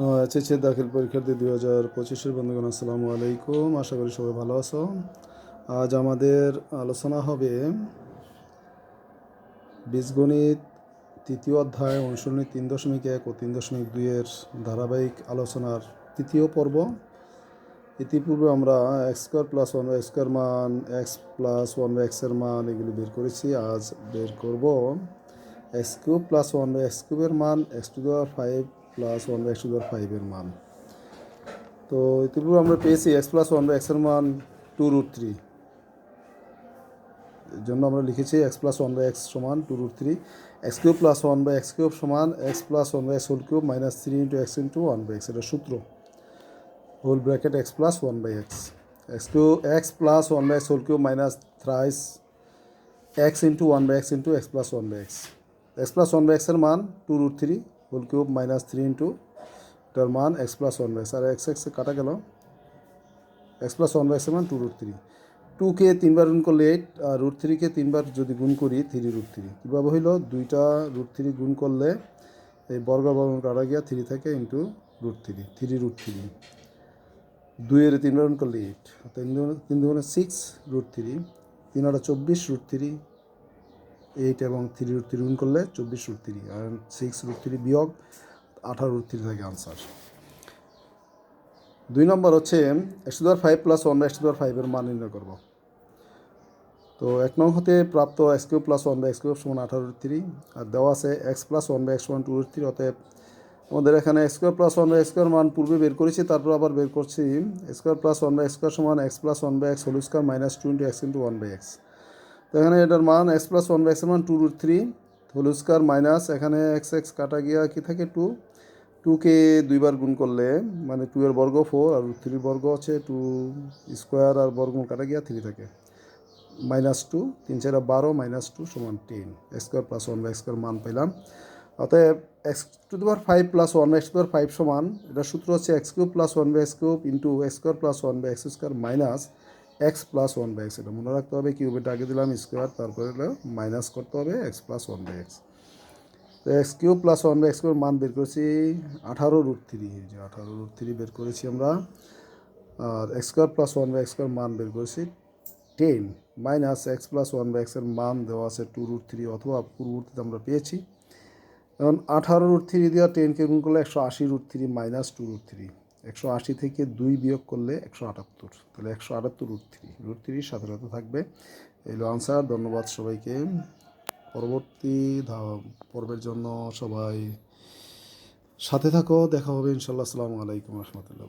এসেছে দাখিল পরীক্ষার্থী দুই হাজার পঁচিশের বন্ধুগণ, আসসালামু আলাইকুম। আশা করি সবাই ভালো আছো। আজ আমাদের আলোচনা হবে বীজগণিত তৃতীয় অধ্যায় অনুশীলনী তিন দশমিক এক ও তিন দশমিক দুইয়ের ধারাবাহিক আলোচনার তৃতীয় পর্ব। ইতিপূর্বে আমরা X square plus one by square মান, এক্স প্লাস ওয়ান বাই এক্সের মান এগুলি বের করেছি, আজ বের করব। X cube plus one by X কিউবের মান এক্স টু দেওয়ার five plus one by X to দেওয়ার ফাইভের মান তো ইতিপূর্বে আমরা পেয়েছি এক্স প্লাস ওয়ান বাই এক্সের মান টু রুট থ্রি এর জন্য আমরা লিখেছি X plus one by X সমান two root three X cube plus one by X cube সমান X plus one by X whole cube minus three into X into one by X এটা সূত্র whole bracket X plus one by X X cube X plus one by X whole cube minus thrice X into one by X into X plus one by X X plus one এক্সের মান two root three whole cube minus three into এটার মান x plus one by আর X x কাটা গেল x plus one by এক্সের মান two root three টুকে তিনবার গুণ করলে এইট আর রুট থ্রিকে তিনবার যদি গুণ করি থ্রি রুট থ্রি কীভাবে হইল? দুইটা রুট থ্রি গুণ করলে এই বর্গ বর্গ কাটা গিয়া থ্রি থেকে into root three three root three দুইয়ের তিনবার গুণ করলে এইট তিন তিন দুগুণে সিক্স রুট থ্রি তিন আটা চব্বিশ রুট থ্রি এইট এবং থ্রি রুট থ্রি গুণ করলে চব্বিশ রুট থ্রি আর সিক্স রুট থ্রি বিয়োগ আঠারো রুট থ্রি থাকে আনসার। দুই নম্বর হচ্ছে X to five plus one by X to ফাইভের মান নির্ণয় করব। তো এক নং হতে প্রাপ্ত X cube plus one by X cube সমান আঠারো থ্রি আর দেওয়া আছে X plus one by X সমান টু থ্রি। অতএব আমাদের এখানে square plus one by square মান পূর্বে বের করেছি, তারপর আবার বের করছি। Square plus one by square সমান X plus one by X whole square minus two into X into one by X. এখানে এটার মান এক্স প্লাস ওয়ান বাই এক্সের মান two root three whole square minus এখানে এক্স এক্স কাটা গিয়া কি থাকে টু টুকে দুইবার গুণ করলে মানে টু এর বর্গ ফোর আর থ্রির বর্গ হচ্ছে টু স্কোয়ার আর বর্গ কাটা গিয়া থ্রি থাকে। মাইনাস টু তিন চার বারো মাইনাস টু সমান ten X square plus one by X square মান পেলাম অতএব X to the five plus one by X to five সমান, এটা সূত্র হচ্ছে X cube plus one by X into X square plus one by X square minus X plus one by X এটা মনে রাখতে হবে কিউবেটা আগে দিলাম স্কোয়ার তারপরে মাইনাস করতে হবে X plus one by X তো X cube plus one by X cube মান বের করেছি আঠারো রুট থ্রি যে আঠারো রুট থ্রি বের করেছি আমরা। আর X square plus one by X square মান বের করেছি ten minus X plus one by এক্সের মান দেওয়া আছে টু রুট থ্রি অথবা পূর্ববর্তীতে আমরা পেয়েছি। এখন আঠারো রুট থ্রি দেওয়া টেনকে গুণ করলে একশো আশি root three minus two root three একশো আশি থেকে দুই বিয়োগ করলে একশো আটাত্তর। তাহলে একশো আটাত্তর রুট থ্রি রুট থ্রি সাথে সাথে থাকবে। এলো আনসার ধন্যবাদ সবাইকে। পরবর্তী পর্বের জন্য সবাই সাথে থাকো। দেখা হবে ইনশাল্লাহ আসসালামু আলাইকুম রহমতুল্লাহ।